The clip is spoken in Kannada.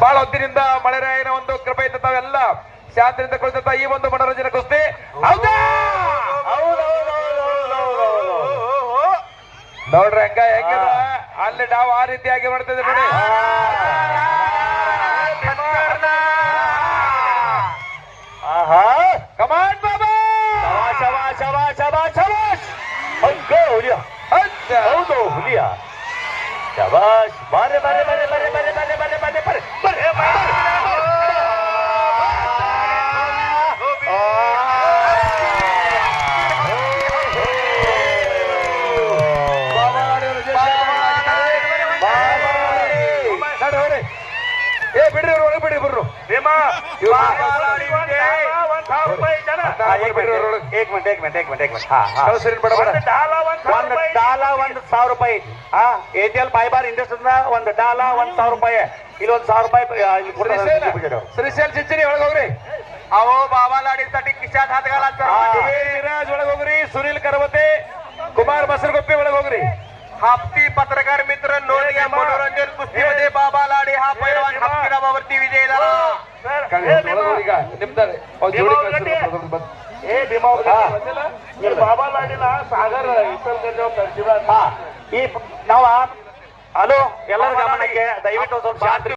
ಬಹಳ ಹೊತ್ತಿನಿಂದ ಮಳೆರಾಯನ ಒಂದು ಕೃಪೆ ಇದ್ದ ತಾವೆಲ್ಲ. ಶಾಂತಿಯಿಂದ ಕುಳಿತ ಈ ಒಂದು ಮನೋರಂಜನೆ ಕುಸ್ತಿ. ಹೌದಾ? ನೋಡ್ರಿ ಹಂಗ ಹೆಂಗ ಅಲ್ಲಿ ನಾವು ಆ ರೀತಿಯಾಗಿ ಮಾಡ್ತಿದ್ವಿ ನೋಡಿ. ಆಹಾ. ಕಮಾಂಡ್ ಬಾಬಾ ಹೌದ. ಹುಲಿಯ. ಬಾರೆ ಬಾರೆ ಬಾರೆ ಬಾರೆ ಬಾರೆ. ಏ ಬಿಡ್ರಿ ಒಳಗೆ ಬಿಡ್ರಿ ಬರ್ರು ಸಾವಿರ ರೂಪಾಯಿ ಒಂದ್ ಡಾಲ ಒಂದ್ ಸಾವಿರ ರೂಪಾಯಿ. ಸಾವಿರ ರೂಪಾಯಿ. ಲಾಡಿ ಸುನಿಲ್ ಕರವತೆ ಕುಮಾರ್ ಬಸರಗೊಪ್ಪಿ ಒಳಗೆ ಹೋಗ್ರಿ. ಹಪ್ತಿ ಪತ್ರಕಾರ ಮಿತ್ರ ನೋಡಿ ಮನೋರಂಜನ್ ಕುಸ್ತಿ ಬಾಬಾ ಈ ನಾವ ಹಲೋ ಎಲ್ಲರ ಗಮನಕ್ಕೆ ದಯವಿಟ್ಟು ಸ್ವಲ್ಪ